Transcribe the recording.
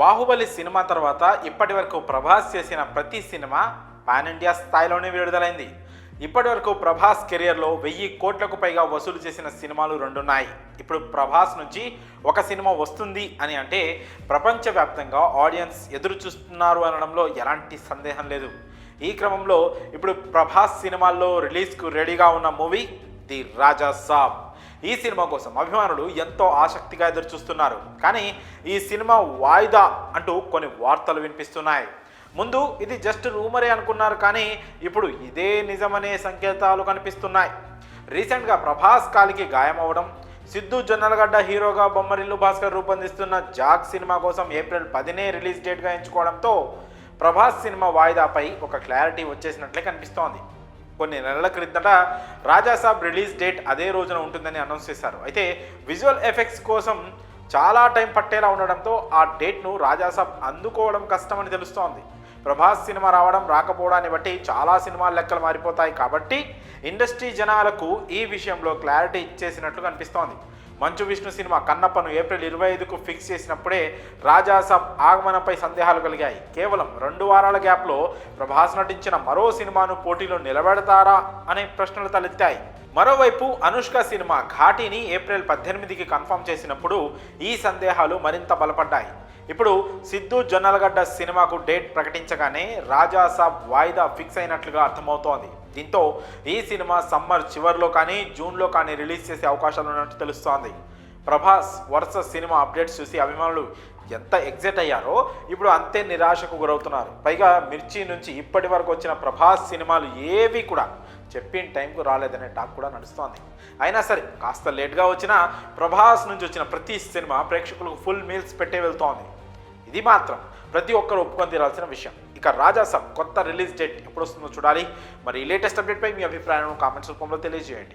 Baahubali cinema తర్వాత ఇప్పటి వరకు ప్రభాస్ చేసిన ప్రతి సినిమా పాన్ ఇండియా స్థాయిలోనే విడుదలైంది. ఇప్పటి వరకు ప్రభాస్ కెరియర్లో వెయ్యి కోట్లకు పైగా వసూలు చేసిన సినిమాలు రెండున్నాయి. ఇప్పుడు ప్రభాస్ నుంచి ఒక సినిమా వస్తుంది అని అంటే ప్రపంచవ్యాప్తంగా ఆడియన్స్ ఎదురు చూస్తున్నారు అనడంలో ఎలాంటి సందేహం లేదు. ఈ క్రమంలో ఇప్పుడు ప్రభాస్ సినిమాల్లో రిలీజ్కు రెడీగా ఉన్న మూవీ ది రాజా సాబ్. ఈ సినిమా కోసం అభిమానులు ఎంతో ఆసక్తిగా ఎదురు చూస్తున్నారు కానీ ఈ సినిమా వాయిదా అంటూ కొన్ని వార్తలు వినిపిస్తున్నాయి. ముందు ఇది జస్ట్ రూమరే అనుకున్నారు కానీ ఇప్పుడు ఇదే నిజమనే సంకేతాలు కనిపిస్తున్నాయి. రీసెంట్గా ప్రభాస్ కాలికి గాయం అవ్వడం సిద్ధు జొన్నలగడ్డ హీరోగా బొమ్మరిల్లు భాస్కర్ రూపొందిస్తున్న జాక్ సినిమా కోసం ఏప్రిల్ పదినే రిలీజ్ డేట్గా ఎంచుకోవడంతో ప్రభాస్ సినిమా వాయిదాపై ఒక క్లారిటీ వచ్చేసినట్లే కనిపిస్తోంది. కొన్ని నెలల క్రిందట రాజాసాబ్ రిలీజ్ డేట్ అదే రోజున ఉంటుందని అనౌన్స్ చేశారు. అయితే విజువల్ ఎఫెక్ట్స్ కోసం చాలా టైం పట్టేలా ఉండడంతో ఆ డేట్ను రాజాసాబ్ అందుకోవడం కష్టమని తెలుస్తోంది. ప్రభాస్ సినిమా రావడం రాకపోవడాన్ని బట్టి చాలా సినిమాల లెక్కలు మారిపోతాయి కాబట్టి ఇండస్ట్రీ జనాలకు ఈ విషయంలో క్లారిటీ ఇచ్చేసినట్లు కనిపిస్తోంది మంచు విష్ణు సినిమా కన్నప్పను ఏప్రిల్ ఇరవై ఐదుకు ఫిక్స్ చేసినప్పుడే రాజాసాబ్ ఆగమనంపై సందేహాలు కలిగాయి. కేవలం రెండు వారాల గ్యాప్లో ప్రభాస్ నటించిన మరో సినిమాను పోటీలో నిలబెడతారా అనే ప్రశ్నలు తలెత్తాయి. మరోవైపు అనుష్క సినిమా ఘాటీని ఏప్రిల్ పద్దెనిమిదికి కన్ఫర్మ్ చేసినప్పుడు ఈ సందేహాలు మరింత బలపడ్డాయి. ఇప్పుడు సిద్ధు జొన్నలగడ్డ సినిమాకు డేట్ ప్రకటించగానే రాజాసాబ్ వాయిదా ఫిక్స్ అయినట్లుగా అర్థమవుతోంది. దీంతో ఈ సినిమా సమ్మర్ చివరిలో కానీ జూన్లో కానీ రిలీజ్ చేసే అవకాశాలు ఉన్నట్టు తెలుస్తోంది. ప్రభాస్ వరుస సినిమా అప్డేట్స్ చూసి అభిమానులు ఎంత ఎగ్జైట్ అయ్యారో ఇప్పుడు అంతే నిరాశకు గురవుతున్నారు. పైగా మిర్చి నుంచి ఇప్పటి వరకు వచ్చిన ప్రభాస్ సినిమాలు ఏవి కూడా చెప్పిన టైంకు రాలేదనే టాక్ కూడా నడుస్తోంది. అయినా సరే కాస్త లేట్గా వచ్చిన ప్రభాస్ నుంచి వచ్చిన ప్రతి సినిమా ప్రేక్షకులకు ఫుల్ మీల్స్ పెట్టే వెళ్తోంది. ఇది మాత్రం ప్రతి ఒక్కరు ఒప్పుకొని తీరాల్సిన విషయం. ఇక రాజాసం కొత్త రిలీజ్ డేట్ ఎప్పుడు వస్తుందో చూడాలి. మరి ఈ లేటెస్ట్ అప్డేట్పై మీ అభిప్రాయం కామెంట్స్ రూపంలో తెలియజేయండి.